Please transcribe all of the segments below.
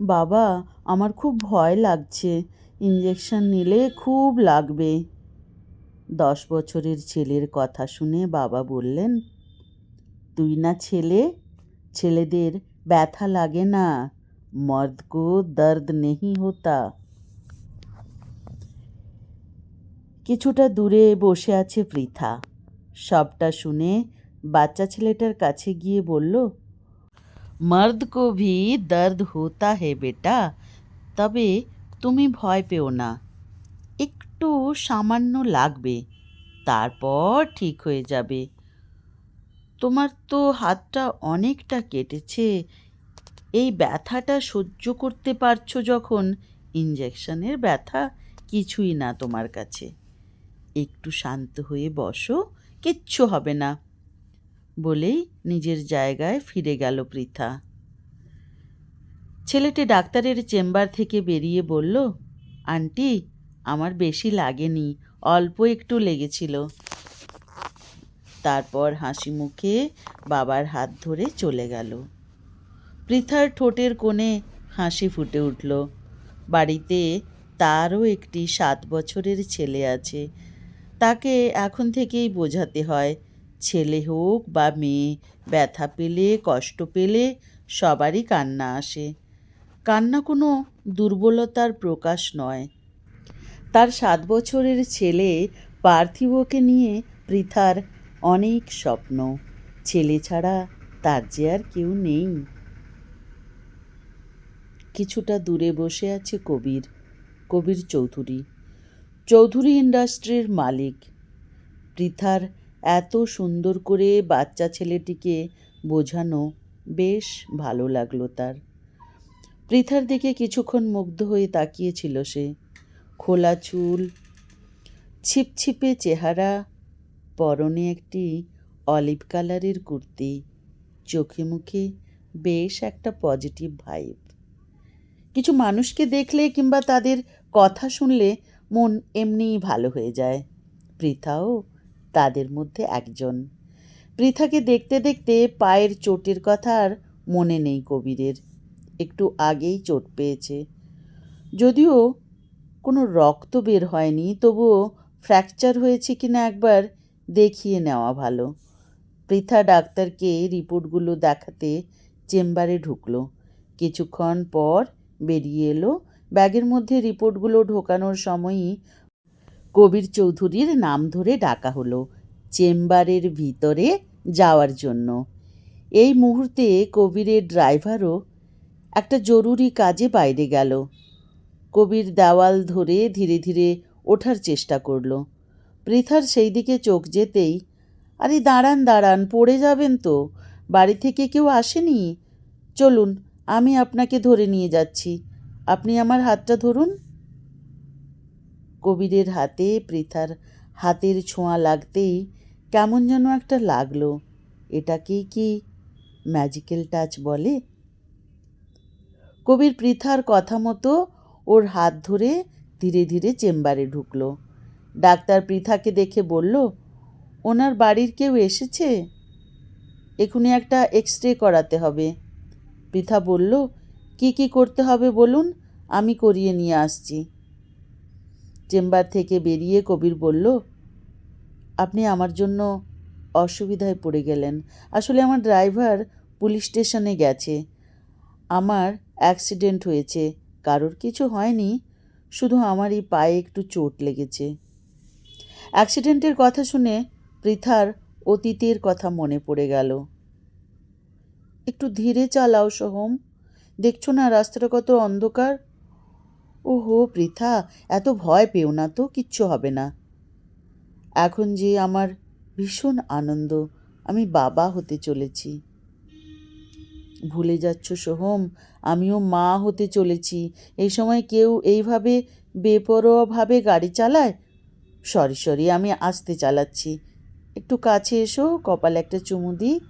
বাবা, আমার খুব ভয় লাগছে। ইঞ্জেকশন নিলে খুব লাগবে। দশ বছরের ছেলের কথা শুনে বাবা বললেন, তুই না ছেলে? ছেলেদের ব্যথা লাগে না। মর্দ কো দর্দ নেহি হোতা। কিছুটা দূরে বসে আছে পৃথা। সবটা শুনে বাচ্চা ছেলেটার কাছে গিয়ে বলল মর্দ কো ভি দর্দ হোতা হে বেটা তবে তুমি ভয় পেও না একটু সামান্য লাগবে তারপর ঠিক হয়ে যাবে তোমার তো হাতটা অনেকটা কেটেছে এই ব্যথাটা সহ্য করতে পারছ যখন? ইঞ্জেকশনের ব্যথা কিছুই না তোমার কাছে। একটু শান্ত হয়ে বসো, কিচ্ছু হবে না। বলেই নিজের জায়গায় ফিরে গেল পৃথা। ছেলেটি ডাক্তারের চেম্বার থেকে বেরিয়ে বলল, আন্টি, আমার বেশি লাগেনি, অল্প একটু লেগেছিল। তারপর হাসি মুখে বাবার হাত ধরে চলে গেল। পৃথার ঠোঁটের কোণে হাসি ফুটে উঠল। বাড়িতে তারও একটি সাত বছরের ছেলে আছে, তাকে এখন থেকেই বোঝাতে হয় ছেলে হোক বা মেয়ে, ব্যথা পেলে, কষ্ট পেলে সবারই কান্না আসে। কান্না কোনো দুর্বলতার প্রকাশ নয়। তার সাত বছরের ছেলে পার্থিবকে নিয়ে পৃথার অনেক স্বপ্ন। ছেলে ছাড়া তার যে আর কেউ নেই। কিছুটা দূরে বসে আছে কবির কবির চৌধুরী। চৌধুরী ইন্ডাস্ট্রির মালিক। পৃথার এত সুন্দর করে বাচ্চা ছেলেটিকে বোঝানো বেশ ভালো লাগল তার। পৃথার দিকে কিছুক্ষণ মুগ্ধ হয়ে তাকিয়েছিল সে। খোলা চুল, ছিপছিপে চেহারা, পরনে একটি অলিভ কালারের কুর্তি, চোখে মুখে বেশ একটা পজিটিভ ভাইব। কিছু মানুষকে দেখলে কিংবা তাদের কথা শুনলে মন এমনিই ভালো হয়ে যায়। পৃথাও তাদের মধ্যে একজন। পৃথাকে দেখতে দেখতে পায়ের চোটের কথা আর মনে নেই কবিরের। একটু আগেই চোট পেয়েছে। যদিও কোনো রক্ত বের হয়নি, তবুও ফ্র্যাকচার হয়েছে কিনা একবার দেখিয়ে নেওয়া ভালো। পৃথা ডাক্তারকে রিপোর্টগুলো দেখাতে চেম্বারে ঢুকলো। কিছুক্ষণ পর বেরিয়ে এলো। ব্যাগের মধ্যে রিপোর্টগুলো ঢোকানোর সময়ই কবির চৌধুরীর নাম ধরে ডাকা হলো চেম্বারের ভিতরে যাওয়ার জন্য। এই মুহূর্তে কবিরের ড্রাইভারও একটা জরুরি কাজে বাইরে গেল। কবির দেওয়াল ধরে ধীরে ধীরে ওঠার চেষ্টা করল। পৃথার সেই দিকে চোখ যেতেই, আরে দাঁড়ান দাঁড়ান, পড়ে যাবেন তো। বাড়ি থেকে কেউ আসেনি? চলুন, আমি আপনাকে ধরে নিয়ে যাচ্ছি। আপনি আমার হাতটা ধরুন। কবিরের হাতে, পৃথার হাতের ছোঁয়া লাগতেই কেমন যেন একটা লাগল। এটাকেই কি ম্যাজিক্যাল টাচ বলে? কবির পৃথার কথা মতো ওর হাত ধরে ধীরে ধীরে চেম্বারে ঢুকলো। ডাক্তার পৃথাকে দেখে বলল, ওনার বাড়ির কেউ এসেছে? এখুনি একটা এক্স রে করাতে হবে। পৃথা বলল, কি কি করতে হবে বলুন? আমি করিয়ে নিয়ে আসছি। চেম্বার থেকে বেরিয়ে কবির বলল, আপনি আমার জন্য অসুবিধায় পড়ে গেলেন। আসলে আমার ড্রাইভার পুলিশ স্টেশনে গেছে। আমার অ্যাক্সিডেন্ট হয়েছে। কারোর কিছু হয়নি। শুধু আমার এই পায়ে একটু চোট লেগেছে। অ্যাক্সিডেন্টের কথা শুনে পৃথার অতীতের কথা মনে পড়ে গেল। একটু ধীরে চালাও, সোহম। দেখছ না রাস্তাটা কত অন্ধকার? ওহো, পৃথা, এত ভয় পেও না তো, কিচ্ছু হবে না। এখন যে আমার ভীষণ আনন্দ, আমি বাবা হতে চলেছি। ভুলে যাচ্ছ সোহম, আমিও মা হতে চলেছি। এই সময় কেউ এইভাবে বেপরোয়াভাবে গাড়ি চালায়? সরি সরি, আমি আসতে চালাচ্ছি। একটু কাছে এসো, কপালে একটা চুমু দিই।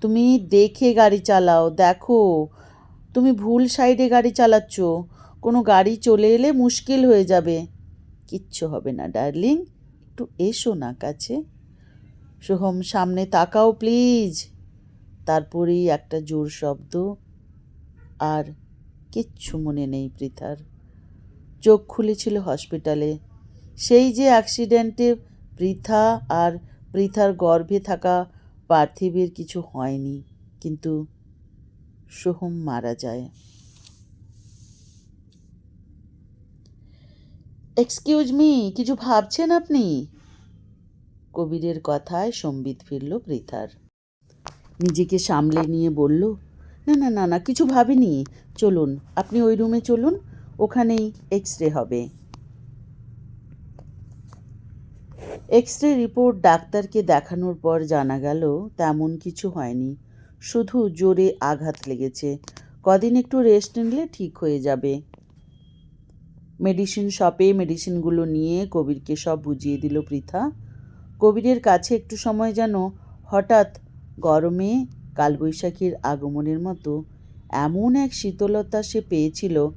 তুমি দেখে গাড়ি চালাও, দেখো। তুমি ভুল সাইডে গাড়ি চালাচ্ছ। কোনো গাড়ি চলে এলে মুশকিল হয়ে যাবে। কিচ্ছু হবে না, ডার্লিং। একটু এসো না কাছে। সোহম, সামনে তাকাও প্লিজ। তারপরেই একটা জোর শব্দ। আর কিচ্ছু মনে নেই পৃথার। চোখ খুলেছিল হসপিটালে। সেই যে অ্যাক্সিডেন্টে পৃথা আর পৃথার গর্ভে থাকা পার্থিবের কিছু হয়নি। কিন্তু সোহম মারা যায়। এক্সকিউজ মি কিছু ভাবছেন আপনি? কবিরের কথায় সম্বিত ফিরল পৃথার। নিজেকে সামলে নিয়ে বলল, না না না না, কিছু ভাবিনি। চলুন, আপনি ওই রুমে চলুন, ওখানেই এক্স রে হবে। এক্স রে রিপোর্ট ডাক্তারকে দেখানোর পর জানা গেল, তেমন কিছু হয়নি। শুধু জোরে আঘাত লেগেছে। কদিন একটু রেস্ট নিলে ঠিক হয়ে যাবে। মেডিসিন শপে মেডিসিনগুলো নিয়ে কবিরকে সব বুঝিয়ে দিল পৃথা। কবিরের কাছে একটু সময় যেন হঠাৎ গরমে কালবৈশাখীর আগমনের মতো এমন এক শীতলতা সে পেয়েছিল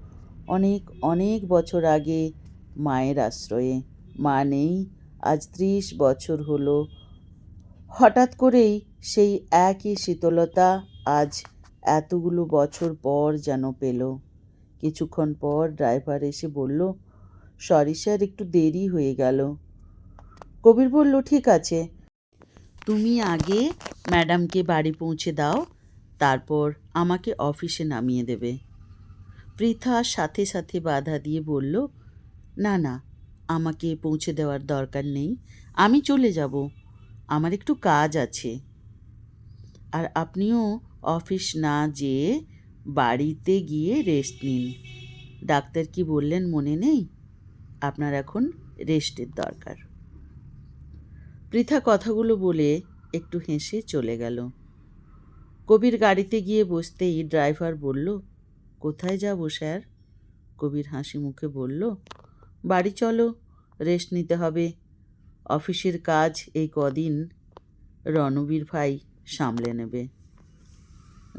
অনেক অনেক বছর আগে মায়ের আশ্রয়ে। মা নেই, আজ ত্রিশ বছর হলো। হঠাৎ করেই সেই একই শীতলতা আজ এতগুলো বছর পর যেন পেল। কিছুক্ষণ পর ড্রাইভার এসে বলল, সরি স্যার, একটু দেরি হয়ে গেল। কবির বলল, ঠিক আছে। তুমি আগে ম্যাডামকে বাড়ি পৌঁছে দাও, তারপর আমাকে অফিসে নামিয়ে দেবে। পৃথা সাথে সাথে বাধা দিয়ে বলল, না না, আমাকে পৌঁছে দেওয়ার দরকার নেই। আমি চলে যাব। আমার একটু কাজ আছে। আর আপনিও অফিস না যেয়ে বাড়িতে গিয়ে রেস্ট নিন। ডাক্তার কি বললেন মনে নেই? আপনার এখন রেস্টের দরকার। পৃথা কথাগুলো বলে একটু হেসে চলে গেল। কবির গাড়িতে গিয়ে বসতেই ড্রাইভার বলল, কোথায় যাব স্যার কবির হাসি মুখে বলল, বাড়ি চলো রেস্ট নিতে হবে। অফিসের কাজ এই কদিন রণবীর ভাই সামলে নেবে।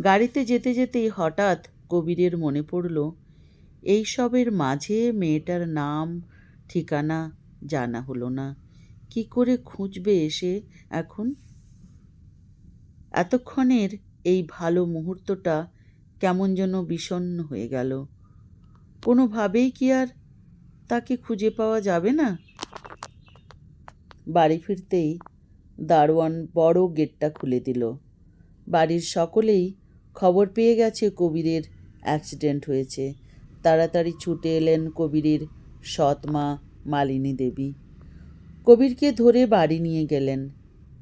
গাড়িতে যেতে যেতেই হঠাৎ কবিরের মনে পড়ল, এই সবের মাঝে মেয়েটার নাম, ঠিকানা জানা হলো না। কি করে খুঁজবে এসে এখন? এতক্ষণের এই ভালো মুহূর্তটা কেমন যেন বিষণ্ণ হয়ে গেল। কোনোভাবেই কি আর তাকে খুঁজে পাওয়া যাবে না? বাড়ি ফিরতেই দারোয়ান বড় গেটটা খুলে দিল। বাড়ির সকলেই খবর পেয়ে গেছে কবিরের অ্যাক্সিডেন্ট হয়েছে। তাড়াতাড়ি ছুটে এলেন কবিরের সৎ মা মালিনী দেবী। কবিরকে ধরে বাড়ি নিয়ে গেলেন।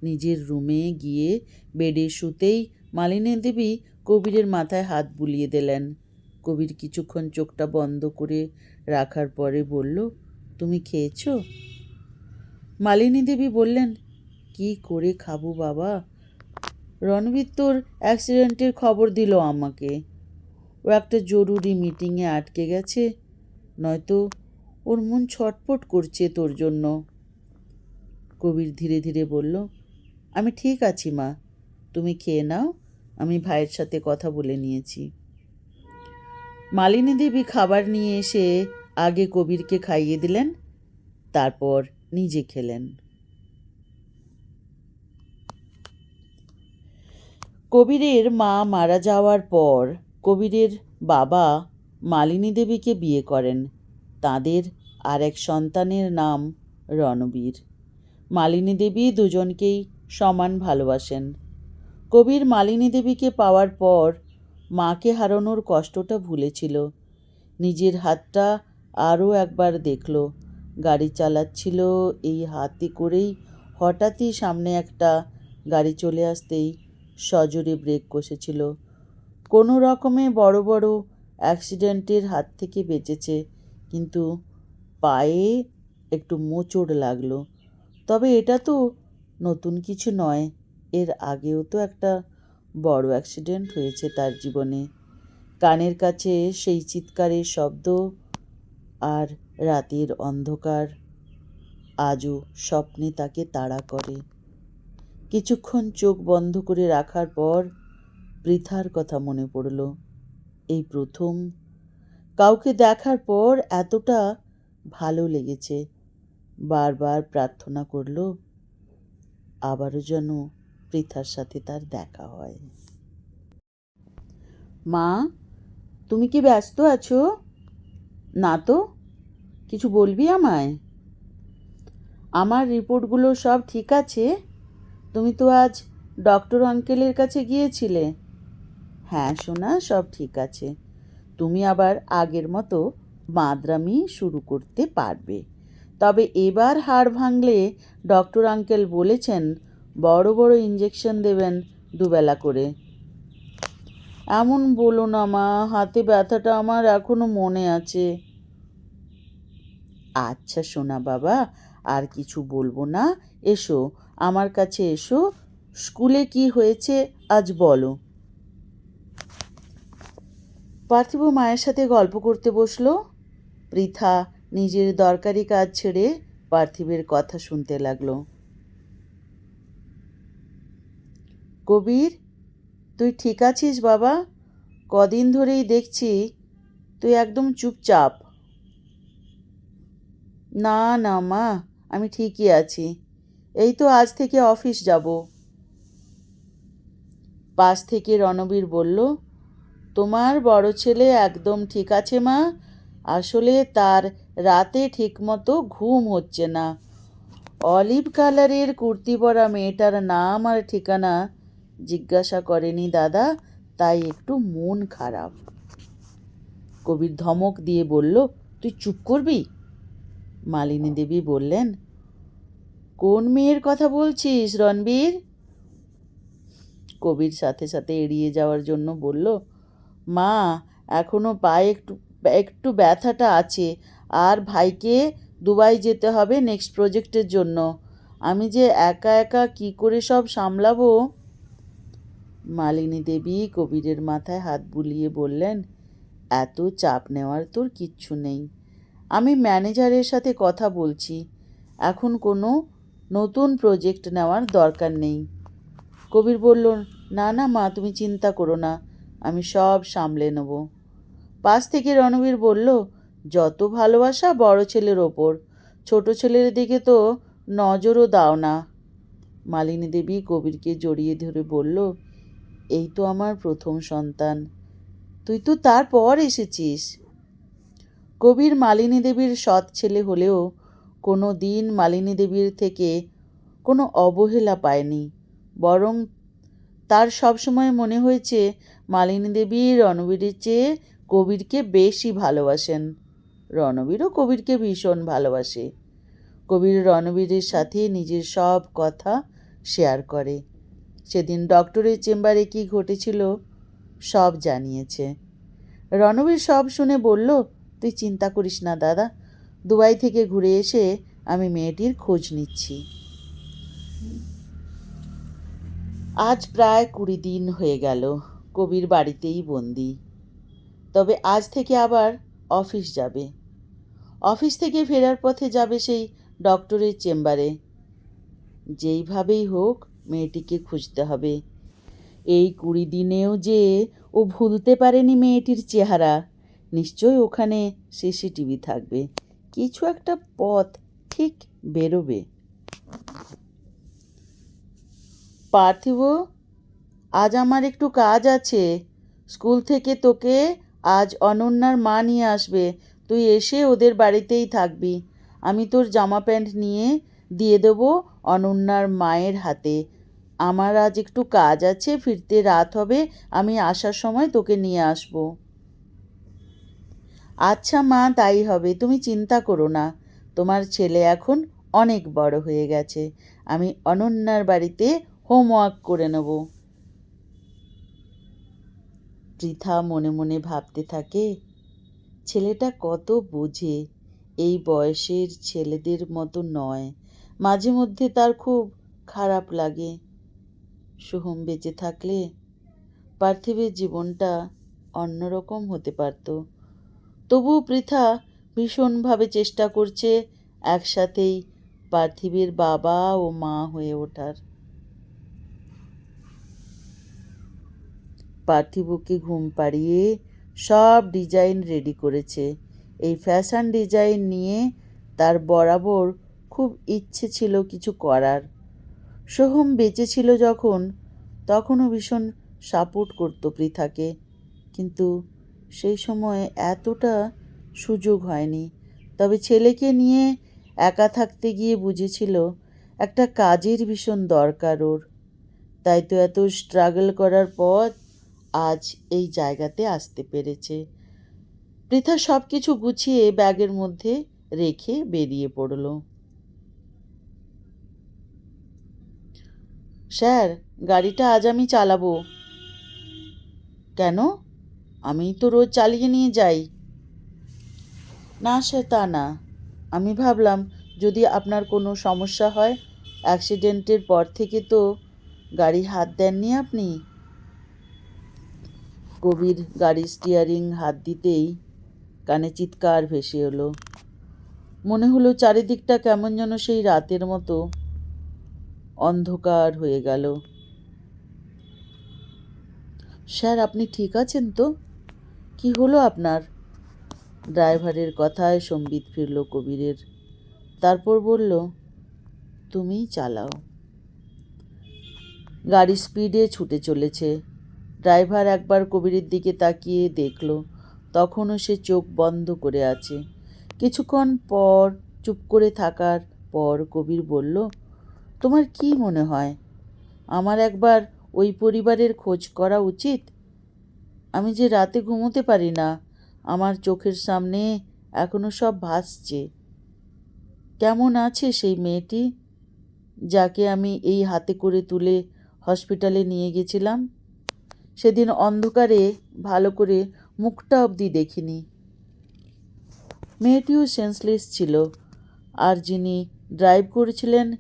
নিজের রুমে গিয়ে বেডে শুতেই মালিনী দেবী কবিরের মাথায় হাত বুলিয়ে দিলেন। কবির কিছুক্ষণ চোখটা বন্ধ করে রাখার পরে বলল, তুমি খেয়েছো? মালিনী দেবী বললেন কি করে খাব বাবা? রণবীর তোর অ্যাক্সিডেন্টের খবর দিল আমাকে। ও একটা জরুরি মিটিংয়ে আটকে গেছে, নয়তো ওর মন ছটপট করছে তোর জন্য। কবির ধীরে ধীরে বলল, আমি ঠিক আছি মা, তুমি খেয়ে নাও, আমি ভাইয়ের সাথে কথা বলে নিয়েছি। মালিনী দেবী খাবার নিয়ে এসে আগে কবিরকে খাইয়ে দিলেন, তারপর নিজে খেলেন। কবিরের মা মারা যাওয়ার পর কবিরের বাবা মালিনী দেবীকে বিয়ে করেন। তাদের আর এক সন্তানের নাম রণবীর। মালিনী দেবী দুজনকেই সমান ভালোবাসেন। কবির মালিনী দেবীকে পাওয়ার পর মাকে হারানোর কষ্টটা ভুলেছিল। নিজের হাতটা আরও একবার দেখল। গাড়ি চালাচ্ছিল এই হাতে করেই হঠাৎই সামনে একটা গাড়ি চলে আসতেই সজোরে ব্রেক কষেছিল। কোনো রকমে বড় বড় অ্যাক্সিডেন্টের হাত থেকে বেঁচেছে, কিন্তু পায়ে একটু মোচড় লাগল। তবে এটা তো নতুন কিছু নয়, এর আগেও তো একটা বড় অ্যাক্সিডেন্ট হয়েছে তার জীবনে। কানের কাছে সেই চিৎকারের শব্দ আর রাতের অন্ধকার, আজও স্বপ্নে তাকে তাড়া করে। কিছুক্ষণ চোখ বন্ধ করে রাখার পর বৃথার কথা মনে পড়ল। এই প্রথম। কাউকে দেখার পর এতটা ভালো লেগেছে। বারবার প্রার্থনা করল, আবারও যেন পৃথার সাথে তার দেখা হয়। মা, তুমি কি ব্যস্ত আছো? না তো, কিছু বলবি আমায়? আমার রিপোর্টগুলো সব ঠিক আছে? তুমি তো আজ ডক্টর আঙ্কেলের কাছে গিয়েছিলে। হ্যাঁ সোনা, সব ঠিক আছে। তুমি আবার আগের মতো মাদ্রামি শুরু করতে পারবে। তবে এবার হাড় ভাঙলে ডক্টর আঙ্কেল বলেছেন, বড় বড় ইঞ্জেকশন দেবেন দুবেলা করে। এমন বলো না মা, হাতে ব্যথাটা আমার এখনও মনে আছে। আচ্ছা সোনা বাবা আর কিছু বলব না। এসো, আমার কাছে এসো। স্কুলে কি হয়েছে আজ বলো। পার্থিব মায়ের সাথে গল্প করতে বসল। পৃথা নিজের দরকারি কাজ ছেড়ে পার্থিবের কথা শুনতে লাগল। কবির, তুই ঠিক আছিস বাবা? কদিন ধরেই দেখছি তুই একদম চুপচাপ। না না মা আমি ঠিকই আছি। এই তো আজ থেকে অফিস যাব। পাশ থেকে রণবীর বলল, তোমার বড় ছেলে একদম ঠিক আছে, মা। আসলে তার রাতে ঠিকমতো ঘুম হচ্ছে না। অলিভ কালারের কুর্তি পরা মেয়েটার নাম আর ঠিকানা জিজ্ঞাসা করেনি দাদা, তাই একটু মন খারাপ। কবির ধমক দিয়ে বলল, তুই চুপ করবি? মালিনী দেবী বললেন, কোন মেয়ের কথা বলছিস রণবীর? কবির সাথে সাথে এড়িয়ে যাওয়ার জন্য বলল, মা, এখনও পায়ে একটু একটু ব্যথাটা আছে। আর ভাইকে দুবাই যেতে হবে নেক্সট প্রজেক্টের জন্য। আমি যে একা একা কি করে সব সামলাবো? মালিনী দেবী কবিরের মাথায় হাত বুলিয়ে বললেন, এত চাপ নেওয়ার তোর কিচ্ছু নেই। আমি ম্যানেজারের সাথে কথা বলছি। এখন কোনো নতুন প্রজেক্ট নেওয়ার দরকার নেই। কবির বলল, না না, মা, তুমি চিন্তা করো না, আমি সব সামলে নেব। পাশ থেকে রণবীর বলল, যত ভালোবাসা বড় ছেলের ওপর, ছোট ছেলের দিকে তো নজরও দাও না। মালিনী দেবী কবিরকে জড়িয়ে ধরে বলল, এই তো আমার প্রথম সন্তান। তুই তো তারপর এসেছিস। কবির মালিনী দেবীর সৎ ছেলে হলেও কোনো দিন মালিনী দেবীর থেকে কোনো অবহেলা পায়নি। বরং তার সবসময় মনে হয়েছে মালিনী দেবী রণবীরের চেয়ে কবিরকে বেশি ভালোবাসেন। রণবীরও কবিরকে ভীষণ ভালোবাসে। কবির রণবীরের সাথে নিজের সব কথা শেয়ার করে। সেদিন ডক্টরের চেম্বারে কি ঘটেছিল সব জানিয়েছে। রণবীর সব শুনে বলল তুই চিন্তা করিস না, দাদা। দুবাই থেকে ঘুরে এসে আমি মেয়েটির খোঁজ নিচ্ছি। আজ প্রায় কুড়ি দিন হয়ে গেল, কবির বাড়িতেই বন্দি। তবে আজ থেকে আবার অফিস যাবে। অফিস থেকে ফেরার পথে যাবে সেই ডক্টরের চেম্বারে। যেইভাবেই হোক মেয়েটিকে খুঁজতে হবে। এই কুড়ি দিনেও যে ও ভুলতে পারেনি মেয়েটির চেহারা নিশ্চয় ওখানে সিসিটিভি থাকবে। কিছু একটা পথ ঠিক বেরোবে। পার্থিব, আজ আমার একটু কাজ আছে। স্কুল থেকে তোকে আজ অনন্যার মা নিয়ে আসবে। তুই এসে ওদের বাড়িতেই থাকবি। আমি তোর জামা প্যান্ট নিয়ে দিয়ে দেবো অনন্যার মায়ের হাতে। আমার আজ একটু কাজ আছে, ফিরতে রাত হবে। আমি আসার সময় তোকে নিয়ে আসব। আচ্ছা মা, তাই হবে। তুমি চিন্তা করো না। তোমার ছেলে এখন অনেক বড় হয়ে গেছে। আমি অনন্যার বাড়িতে হোমওয়ার্ক করে নেব। পৃথা মনে মনে ভাবতে থাকে, ছেলেটা কত বোঝে। এই বয়সের ছেলেদের মতো নয়। মাঝে মধ্যে তার খুব খারাপ লাগে। সোহম বেঁচে থাকলে পার্থিবের জীবনটা অন্যরকম হতে পারত। তবু পৃথা ভীষণভাবে চেষ্টা করছে একসাথেই পার্থিবের বাবা ও মা হয়ে ওঠার। পার্থিবকে ঘুম পাড়িয়ে সব ডিজাইন রেডি করেছে। এই ফ্যাশন ডিজাইন নিয়ে তার বরাবর খুব ইচ্ছে ছিল কিছু করার। সোহম বেঁচে ছিল যখন, তখনও ভীষণ সাপোর্ট করতো পৃথাকে। কিন্তু সেই সময় এতটা সুযোগ হয়নি। তবে ছেলেকে নিয়ে একা থাকতে গিয়ে বুঝেছিল, একটা কাজের ভীষণ দরকার ওর। তাই তো এত স্ট্রাগল করার পর আজ এই জায়গাতে আসতে পেরেছে। পৃথা সব কিছু গুছিয়ে ব্যাগের মধ্যে রেখে বেরিয়ে পড়ল। স্যার, গাড়িটা আজ আমি চালাবো। কেন? আমি তো রোজ চালিয়ে নিয়ে যাই। না সে তা না। আমি ভাবলাম, যদি আপনার কোনো সমস্যা হয়, অ্যাক্সিডেন্টের পর থেকে তো গাড়ি হাত দেননি আপনি। কবির গাড়ির স্টিয়ারিং হাত দিতেই কানে চিৎকার ভেসে এলো। মনে হলো চারিদিকটা কেমন যেন সেই রাতের মতো অন্ধকার হয়ে গেল। স্যার, আপনি ঠিক আছেন তো? কি হলো আপনার? ড্রাইভারের কথায় সম্বিত ফিরল কবিরের। তারপর বলল তুমি চালাও। গাড়ি স্পিডে ছুটে চলেছে। ড্রাইভার একবার কবিরের দিকে তাকিয়ে দেখল, তখনও সে চোখ বন্ধ করে আছে। কিছুক্ষণ পর, চুপ করে থাকার পর কবির বলল, তোমার কি মনে হয়? আমার একবার ওই পরিবারের খোঁজ করা উচিত? আমি যে রাতে ঘুমোতে পারি না, আমার চোখের সামনে এখনও সব ভাসছে। কেমন আছে সেই মেয়েটি? যাকে আমি এই হাতে করে তুলে হসপিটালে নিয়ে গেছিলাম। সেদিন অন্ধকারে ভালো করে মুখটা অবধি দেখিনি। মেয়েটিও সেন্সলেস ছিল। আর যিনি ড্রাইভ করেছিলেন,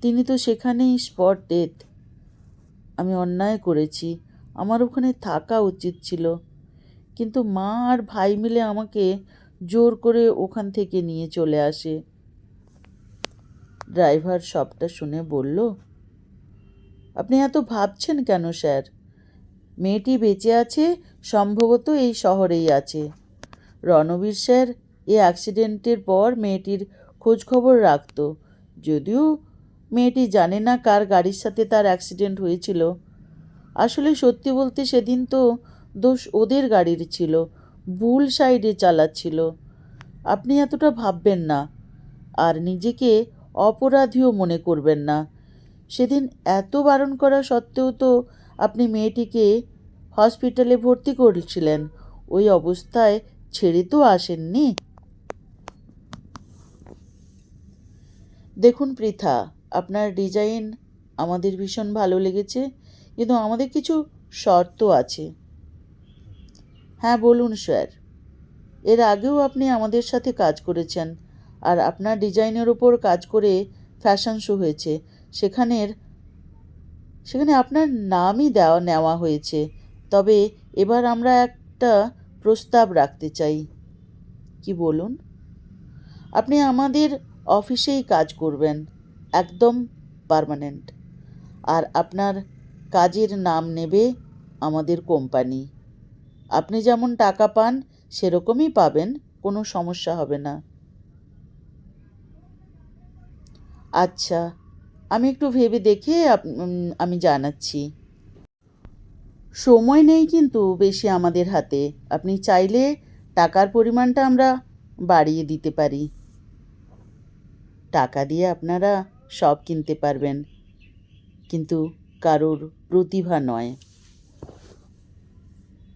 তিনি তো সেখানেই স্পট ডেথ আমি অন্যায় করেছি। আমার ওখানে থাকা উচিত ছিল। কিন্তু মা আর ভাই মিলে আমাকে জোর করে ওখান থেকে নিয়ে চলে আসে। ড্রাইভার সবটা শুনে বলল, আপনি এত ভাবছেন কেন স্যার? মেয়েটি বেঁচে আছে, সম্ভবত এই শহরেই আছে। রণবীর স্যার, এ অ্যাক্সিডেন্টের পর মেয়েটির খোঁজ খবর রাখত। যদিও মেয়েটি জানে না কার গাড়ির সাথে তার অ্যাক্সিডেন্ট হয়েছিল আসলে সত্যি বলতে সেদিন তো দোষ ওদের গাড়ির ছিল, ভুল সাইডে চালাচ্ছিল। আপনি এতটা ভাববেন না, আর নিজেকে অপরাধীও মনে করবেন না। সেদিন এত বারণ করা সত্ত্বেও তো আপনি মেয়েটিকে হসপিটালে ভর্তি করেছিলেন, ওই অবস্থায় ছেড়ে তো আসেননি? দেখুন পৃথা, আপনার ডিজাইন আমাদের ভীষণ ভালো লেগেছে। কিন্তু আমাদের কিছু শর্ত আছে। হ্যাঁ বলুন স্যার। এর আগেও আপনি আমাদের সাথে কাজ করেছেন আর আপনার ডিজাইনের ওপর কাজ করে ফ্যাশন শো হয়েছে। সেখানের, সেখানে আপনার নামই দেওয়া, নেওয়া হয়েছে। তবে এবার আমরা একটা প্রস্তাব রাখতে চাই। কি বলুন? আপনি আমাদের অফিসেই কাজ করবেন, একদম পার্মানেন্ট। আর আপনার কাজের নাম নেবে আমাদের কোম্পানি। আপনি যেমন টাকা পান, সেরকমই পাবেন, কোনো সমস্যা হবে না। আচ্ছা আমি একটু ভেবে দেখে আমি জানাচ্ছি। সময় নেই কিন্তু বেশি আমাদের হাতে। আপনি চাইলে টাকার পরিমাণটা আমরা বাড়িয়ে দিতে পারি। টাকা দিয়ে আপনারা সব কিনতে পারবেন। কিন্তু কারোর প্রতিভা নয়।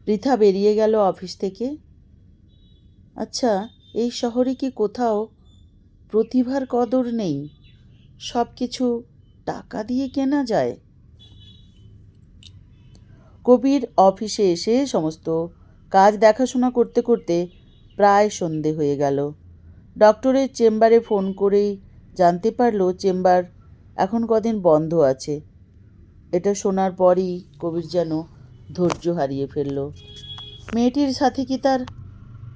পৃথা বেরিয়ে গেল অফিস থেকে। আচ্ছা এই শহরে কি কোথাও প্রতিভার কদর নেই? সব কিছু টাকা দিয়ে কেনা যায়? কবির অফিসে এসে সমস্ত কাজ দেখাশোনা করতে করতে প্রায় সন্ধে হয়ে গেল। ডক্টরের চেম্বারে ফোন করেই জানতে পারল, চেম্বার এখন কদিন বন্ধ আছে। এটা শোনার পরই কবির যেন ধৈর্য হারিয়ে ফেলল। মেয়েটির সাথে কি তার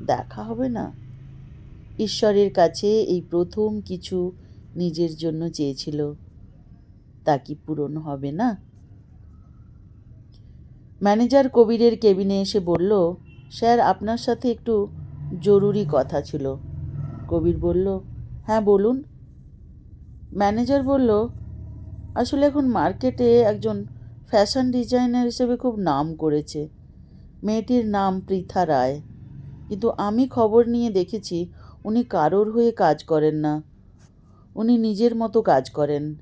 দেখা হবে না? ঈশ্বরের কাছে এই প্রথম কিছু নিজের জন্য চেয়েছিল। তা কি পূরণ হবে না? ম্যানেজার কবিরের কেবিনে এসে বলল, স্যার, আপনার সাথে একটু জরুরি কথা ছিল। কবির বলল হ্যাঁ বলুন। ম্যানেজার বলল আসলে এখন মার্কেটে একজন ফ্যাশন ডিজাইনার হিসেবে খুব নাম করেছে। মেয়েটির নাম পৃথা রায়। কিন্তু আমি খবর নিয়ে দেখেছি, উনি কারোর হয়ে কাজ করেন না। উনি নিজের মতো কাজ করেন।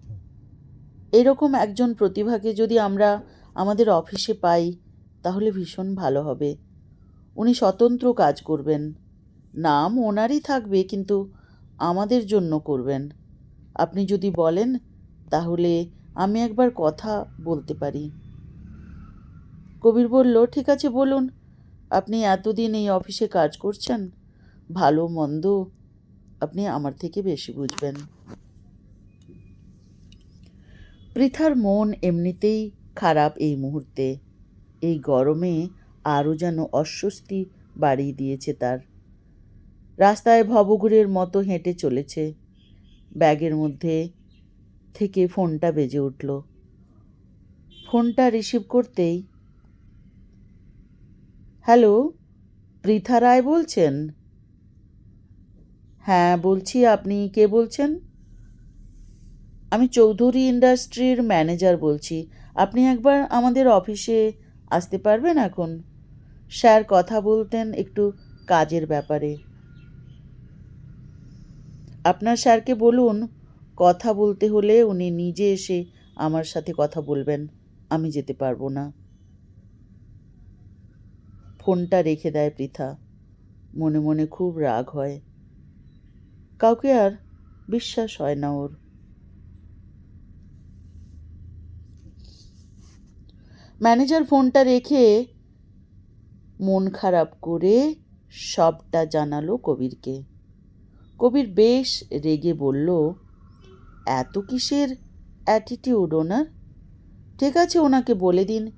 এরকম একজন প্রতিভাকে যদি আমরা আমাদের অফিসে পাই, তাহলে ভীষণ ভালো হবে। উনি স্বতন্ত্র কাজ করবেন। নাম ওনারই থাকবে, কিন্তু আমাদের জন্য করবেন। আপনি যদি বলেন তাহলে আমি একবার কথা বলতে পারি। কবির বলল, ঠিক আছে, বলুন। আপনি এতদিন এই অফিসে কাজ করছেন। ভালো, মন্দ আপনি আমার থেকে বেশি বুঝবেন। পৃথার মন এমনিতেই খারাপ এই মুহূর্তে। এই গরমে আরও যেন অস্বস্তি বাড়িয়ে দিয়েছে তার। রাস্তায় ভবঘুরের মতো হেঁটে চলেছে। ব্যাগের মধ্যে থেকে ফোনটা বেজে উঠল। ফোনটা রিসিভ করতেই, হ্যালো, পৃথা রায় বলছেন? হ্যাঁ বলছি, আপনি কে বলছেন? আমি চৌধুরী ইন্ডাস্ট্রির ম্যানেজার বলছি। আপনি একবার আমাদের অফিসে আসতে পারবেন এখন? স্যার, কথা বলতেন একটু কাজের ব্যাপারে। আপনার স্যারকে বলুন কথা বলতে হলে উনি নিজে এসে আমার সাথে কথা বলবেন, আমি যেতে পারব না। ফোনটা রেখে দেয় পৃথা। মনে মনে খুব রাগ হয়। কাউকে আর বিশ্বাস হয় না ওর। ম্যানেজার ফোনটা রেখে মন খারাপ করে সবটা জানালো কবিরকে। কবির বেশ রেগে বলল এত কিসের অ্যাটিটিউড ওনার? ঠিক আছে, ওনাকে বলে দিন।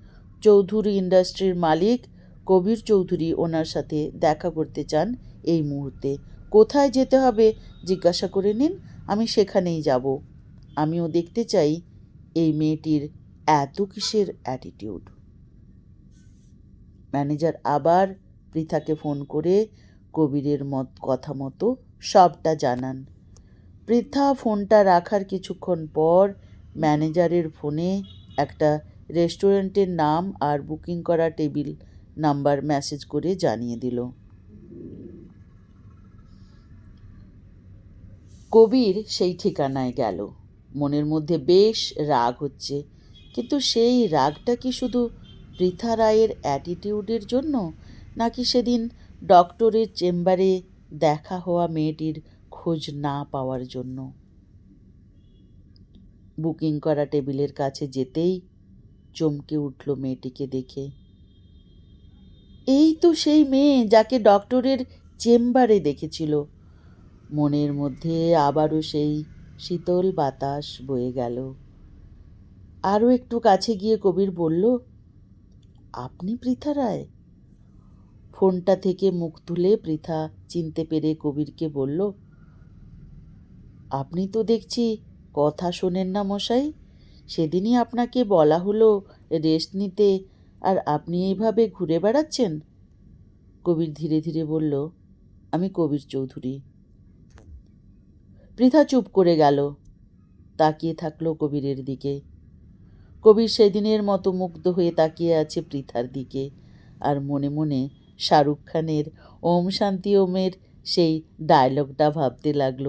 চৌধুরী ইন্ডাস্ট্রির মালিক কবির চৌধুরী ওনার সাথে দেখা করতে চান এই মুহূর্তে। কোথায় যেতে হবে জিজ্ঞাসা করে নিন, আমি সেখানেই যাব। আমিও দেখতে চাই এই মেয়েটির এত কিসের অ্যাটিটিউড ম্যানেজার আবার পৃথাকে ফোন করে কবিরের মত কথা মতো সবটা জানান। পৃথা ফোনটা রাখার কিছুক্ষণ পর ম্যানেজারের ফোনে একটা রেস্টুরেন্টের নাম আর বুকিং করা টেবিল নাম্বার মেসেজ করে জানিয়ে দিল। কবির সেই ঠিকানায় গেল। মনের মধ্যে বেশ রাগ হচ্ছে, কিন্তু সেই রাগটা কি শুধু পৃথা রায়ের অ্যাটিটিউডের জন্য, নাকি সেদিন ডক্টরের চেম্বারে দেখা হওয়া মেয়েটির খোঁজ না পাওয়ার জন্য। বুকিং করা টেবিলের কাছে যেতেই চমকে উঠল মেয়েটিকে দেখে। এই তো সেই মেয়ে যাকে ডক্টরের চেম্বারে দেখেছিল। মনের মধ্যে আবারও সেই শীতল বাতাস বয়ে গেল। আরও একটু কাছে গিয়ে কবির বলল, আপনি পৃথা রায়? ফোনটা থেকে মুখ তুলে পৃথা চিনতে পেরে কবিরকে বলল আপনি তো দেখছি কথা শোনেন না মশাই। সেদিনই আপনাকে বলা হলো রেস্ট নিতে, আর আপনি এইভাবে ঘুরে বেড়াচ্ছেন? কবির ধীরে ধীরে বলল, আমি কবির চৌধুরী। পৃথা চুপ করে গেল। তাকিয়ে থাকল কবিরের দিকে। কবির সেদিনের মতো মুগ্ধ হয়ে তাকিয়ে আছে পৃথার দিকে, আর মনে মনে শাহরুখ খানের ওম শান্তি ওমের সেই ডায়লগটা ভাবতে লাগল।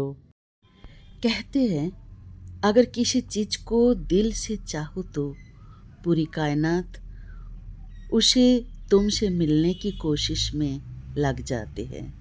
कहते हैं, अगर किसी चीज़ को दिल से चाहो तो पूरी कायनात उसे तुमसे मिलने की कोशिश में लग जाते हैं।